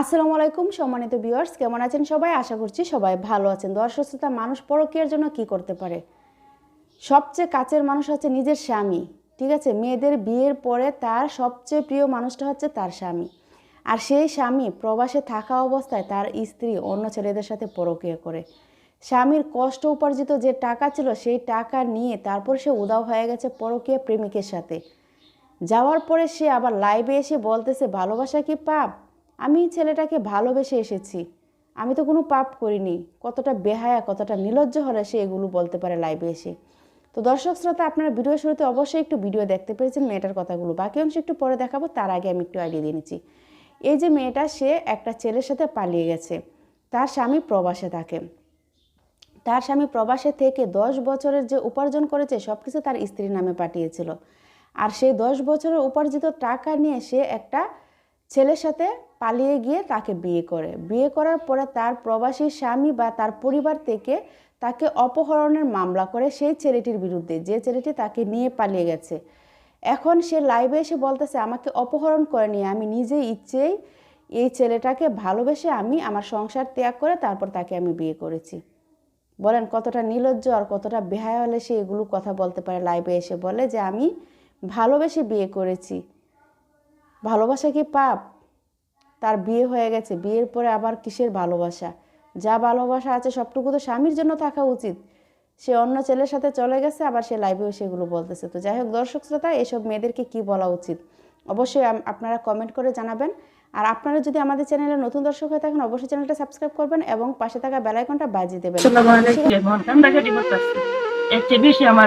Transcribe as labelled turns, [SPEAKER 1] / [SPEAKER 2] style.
[SPEAKER 1] আসসালামু আলাইকুম সম্মানিত ভিউয়ার্স, কেমন আছেন সবাই? আশা করছি সবাই ভালো আছেন। দর্শক মানুষ পরকীয়ার জন্য কি করতে পারে? সবচেয়ে কাছের মানুষ হচ্ছে নিজের স্বামী, ঠিক আছে? মেয়েদের বিয়ের পরে তার সবচেয়ে প্রিয় মানুষটা হচ্ছে তার স্বামী। আর সেই স্বামী প্রবাসে থাকা অবস্থায় তার স্ত্রী অন্য ছেলেদের সাথে পরকীয়া করে। স্বামীর কষ্ট উপার্জিত যে টাকা ছিল, সেই টাকা নিয়ে তারপর সে উদাও হয়ে গেছে পরকীয়া প্রেমিকের সাথে। যাওয়ার পরে সে আবার লাইভে এসে বলতেছে, ভালোবাসা কি পাপ? আমি ছেলেটাকে ভালোবেসে এসেছি। আমি তো কোনো পাপ করিনি। কতটা বেহায়া, কতটা নির্লজ্জ হলে সে এগুলো বলতে পারে লাইভে এসে। তো দর্শক শ্রোতা, আপনারা ভিডিও শুরুতে অবশ্যই একটু ভিডিও দেখতে পেরেছেন মেয়েটার কথাগুলো। বাকি অংশ একটু পরে দেখাবো, তার আগে আমি একটু আইডিয়া দিয়ে নিচ্ছি। এই যে মেয়েটা, সে একটা ছেলের সাথে পালিয়ে গেছে। তার স্বামী প্রবাসে থাকে। তার স্বামী প্রবাসে থেকে দশ বছরের যে উপার্জন করেছে সব কিছু তার স্ত্রীর নামে পাঠিয়েছিল। আর সেই দশ বছরের উপার্জিত টাকা নিয়ে সে একটা ছেলের সাথে পালিয়ে গিয়ে তাকে বিয়ে করে। বিয়ে করার পরে তার প্রবাসী স্বামী বা তার পরিবার থেকে তাকে অপহরণের মামলা করে সেই ছেলেটির বিরুদ্ধে, যে ছেলেটি তাকে নিয়ে পালিয়ে গেছে। এখন সে লাইভে এসে বলতেছে, আমাকে অপহরণ করেনি আমি নিজে ইচ্ছেই এই ছেলেটাকে ভালোবেসে আমি আমার সংসার ত্যাগ করে তারপর তাকে আমি বিয়ে করেছি। বলেন কতটা নির্লজ্জ আর কতটা বেহায় হলে সে এগুলো কথা বলতে পারে। লাইভে এসে বলে যে, আমি ভালোবেসে বিয়ে করেছি। ভালোবাসা কি পাপ? তার বিয়ে হয়ে গেছে, বিয়ের পরে আবার কিসের ভালোবাসা? যা ভালোবাসা আছে সবটুকু তো স্বামীর জন্য থাকা উচিত। সে অন্য ছেলের সাথে চলে গেছে, আবার সে লাইভেও সেগুলো বলতেছে। তো যাই হোক, দর্শক শ্রোতা, এসব মেয়েদেরকে কি বলা উচিত? অবশ্যই আপনারা কমেন্ট করে জানাবেন। আর আপনারা যদি আমাদের চ্যানেলে নতুন দর্শক হয়ে থাকেন, অবশ্যই চ্যানেলটা সাবস্ক্রাইব করবেন এবং পাশে থাকা বেলাইকনটা বাজিয়ে দেবেন।